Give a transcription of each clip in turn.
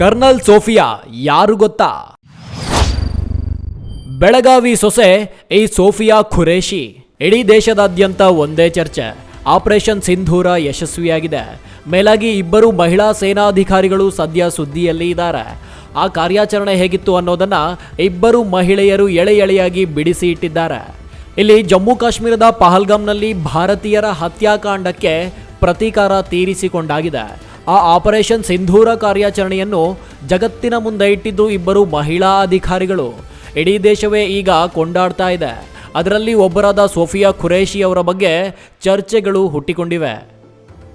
Kernel Sophia ಯಾರು ಗೊತ್ತಾ? ಬೆಳಗಾವಿ ಸೊಸೆ ಈ ಸೋಫಿಯಾ ಖುರೇಶಿ ಇಡೀ ದೇಶದಾದ್ಯಂತ ಒಂದೇ ಚರ್ಚೆ. ಆಪರೇಷನ್ ಸಿಂಧೂರ ಯಶಸ್ವಿಯಾಗಿದೆ. ಮೇಲಾಗಿ ಇಬ್ಬರು ಮಹಿಳಾ ಸೇನಾಧಿಕಾರಿಗಳು ಸದ್ಯ ಸುದ್ದಿಯಲ್ಲಿ ಇದ್ದಾರೆ. ಆ ಕಾರ್ಯಾಚರಣೆ ಹೇಗಿತ್ತು ಅನ್ನೋದನ್ನ ಇಬ್ಬರು ಮಹಿಳೆಯರು ಎಳೆ ಎಳೆಯಾಗಿ ಬಿಡಿಸಿ ಇಟ್ಟಿದ್ದಾರೆ. ಇಲ್ಲಿ ಜಮ್ಮು ಕಾಶ್ಮೀರದ ಪಹಲ್ಗಾಮ್ನಲ್ಲಿ ಭಾರತೀಯರ ಹತ್ಯಾಕಾಂಡಕ್ಕೆ ಪ್ರತೀಕಾರ ತೀರಿಸಿಕೊಂಡಾಗಿದೆ. ಆ ಆಪರೇಷನ್ ಸಿಂಧೂರ ಕಾರ್ಯಾಚರಣೆಯನ್ನು ಜಗತ್ತಿನ ಮುಂದೆ ಇಟ್ಟಿದ್ದು ಇಬ್ಬರು ಮಹಿಳಾ ಅಧಿಕಾರಿಗಳು. ಇಡೀ ದೇಶವೇ ಈಗ ಕೊಂಡಾಡ್ತಾ ಇದೆ. ಅದರಲ್ಲಿ ಒಬ್ಬರಾದ ಸೋಫಿಯಾ ಖುರೇಶಿ ಅವರ ಬಗ್ಗೆ ಚರ್ಚೆಗಳು ಹುಟ್ಟಿಕೊಂಡಿವೆ.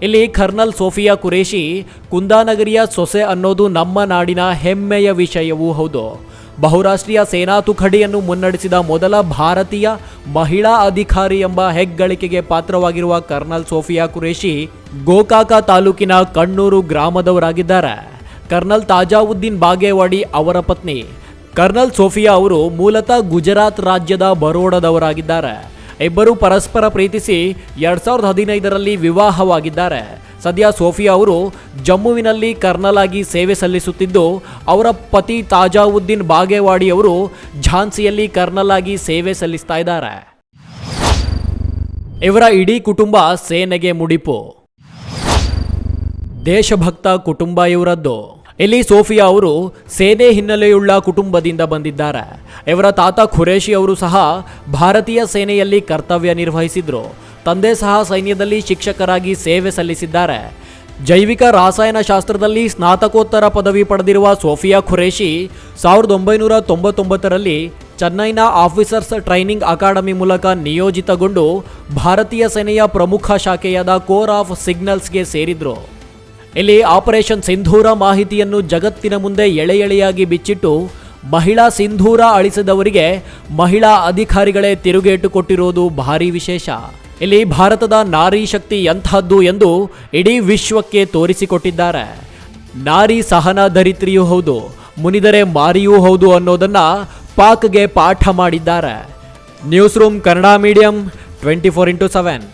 ಇಲ್ಲಿ ಕರ್ನಲ್ ಸೋಫಿಯಾ ಕುರೇಶಿ ಕುಂದಾನಗರಿಯ ಸೊಸೆ ಅನ್ನೋದು ನಮ್ಮ ನಾಡಿನ ಹೆಮ್ಮೆಯ ವಿಷಯವೂ ಹೌದು. ಬಹುರಾಷ್ಟ್ರೀಯ ಸೇನಾ ತುಕಡಿಯನ್ನು ಮುನ್ನಡೆಸಿದ ಮೊದಲ ಭಾರತೀಯ ಮಹಿಳಾ ಅಧಿಕಾರಿ ಎಂಬ ಹೆಗ್ಗಳಿಕೆಗೆ ಪಾತ್ರವಾಗಿರುವ ಕರ್ನಲ್ ಸೋಫಿಯಾ ಕುರೇಶಿ ಗೋಕಾಕ ತಾಲೂಕಿನ ಕಣ್ಣೂರು ಗ್ರಾಮದವರಾಗಿದ್ದಾರೆ. ಕರ್ನಲ್ ತಾಜಾವುದ್ದೀನ್ ಬಾಗೇವಾಡಿ ಅವರ ಪತ್ನಿ. ಕರ್ನಲ್ ಸೋಫಿಯಾ ಅವರು ಮೂಲತಃ ಗುಜರಾತ್ ರಾಜ್ಯದ ಬರೋಡದವರಾಗಿದ್ದಾರೆ. ಇಬ್ಬರು ಪರಸ್ಪರ ಪ್ರೀತಿಸಿ ಎರಡ್ ಸಾವಿರದ ಹದಿನೈದರಲ್ಲಿ ವಿವಾಹವಾಗಿದ್ದಾರೆ. ಸದ್ಯ ಸೋಫಿಯಾ ಅವರು ಜಮ್ಮುವಿನಲ್ಲಿ ಕರ್ನಲ್ ಆಗಿ ಸೇವೆ ಸಲ್ಲಿಸುತ್ತಿದ್ದು, ಅವರ ಪತಿ ತಾಜಾವುದ್ದೀನ್ ಬಾಗೇವಾಡಿ ಅವರು ಝಾನ್ಸಿಯಲ್ಲಿ ಕರ್ನಲ್ ಆಗಿ ಸೇವೆ ಸಲ್ಲಿಸ್ತಾ ಇದ್ದಾರೆ. ಇವರ ಇಡೀ ಕುಟುಂಬ ಸೇನೆಗೆ ಮುಡಿಪು. ದೇಶಭಕ್ತ ಕುಟುಂಬ ಇವರದ್ದು. ಇಲ್ಲಿ ಸೋಫಿಯಾ ಅವರು ಸೇನೆ ಹಿನ್ನೆಲೆಯುಳ್ಳ ಕುಟುಂಬದಿಂದ ಬಂದಿದ್ದಾರೆ. ಇವರ ತಾತ ಖುರೇಶಿ ಅವರು ಸಹ ಭಾರತೀಯ ಸೇನೆಯಲ್ಲಿ ಕರ್ತವ್ಯ ನಿರ್ವಹಿಸಿದ್ರು. ತಂದೆ ಸಹ ಸೈನ್ಯದಲ್ಲಿ ಶಿಕ್ಷಕರಾಗಿ ಸೇವೆ ಸಲ್ಲಿಸಿದ್ದಾರೆ. ಜೈವಿಕ ರಾಸಾಯನಶಾಸ್ತ್ರದಲ್ಲಿ ಸ್ನಾತಕೋತ್ತರ ಪದವಿ ಪಡೆದಿರುವ ಸೋಫಿಯಾ ಖುರೇಶಿ ಸಾವಿರದ ಒಂಬೈನೂರ ತೊಂಬತ್ತೊಂಬತ್ತರಲ್ಲಿ ಚೆನ್ನೈನ ಆಫೀಸರ್ಸ್ ಟ್ರೈನಿಂಗ್ ಅಕಾಡೆಮಿ ಮೂಲಕ ನಿಯೋಜಿತಗೊಂಡು ಭಾರತೀಯ ಸೇನೆಯ ಪ್ರಮುಖ ಶಾಖೆಯಾದ ಕೋರ್ ಆಫ್ ಸಿಗ್ನಲ್ಸ್ಗೆ ಸೇರಿದ್ರು. ಇಲ್ಲಿ ಆಪರೇಷನ್ ಸಿಂಧೂರ ಮಾಹಿತಿಯನ್ನು ಜಗತ್ತಿನ ಮುಂದೆ ಎಳೆ ಎಳೆಯಾಗಿ ಬಿಚ್ಚಿಟ್ಟು ಮಹಿಳಾ ಸಿಂಧೂರ ಅಳಿಸಿದವರಿಗೆ ಮಹಿಳಾ ಅಧಿಕಾರಿಗಳೇ ತಿರುಗೇಟು ಕೊಟ್ಟಿರೋದು ಭಾರೀ ವಿಶೇಷ. ಇಲ್ಲಿ ಭಾರತದ ನಾರಿ ಶಕ್ತಿ ಎಂಥದ್ದು ಎಂದು ಇಡೀ ವಿಶ್ವಕ್ಕೆ ತೋರಿಸಿಕೊಟ್ಟಿದ್ದಾರೆ. ನಾರಿ ಸಹನ ಧರಿತ್ರಿಯೂ ಹೌದು, ಮುನಿದರೆ ಮಾರಿಯೂ ಹೌದು ಅನ್ನೋದನ್ನು ಪಾಕ್ಗೆ ಪಾಠ ಮಾಡಿದ್ದಾರೆ. News room Kannada medium twenty four into seven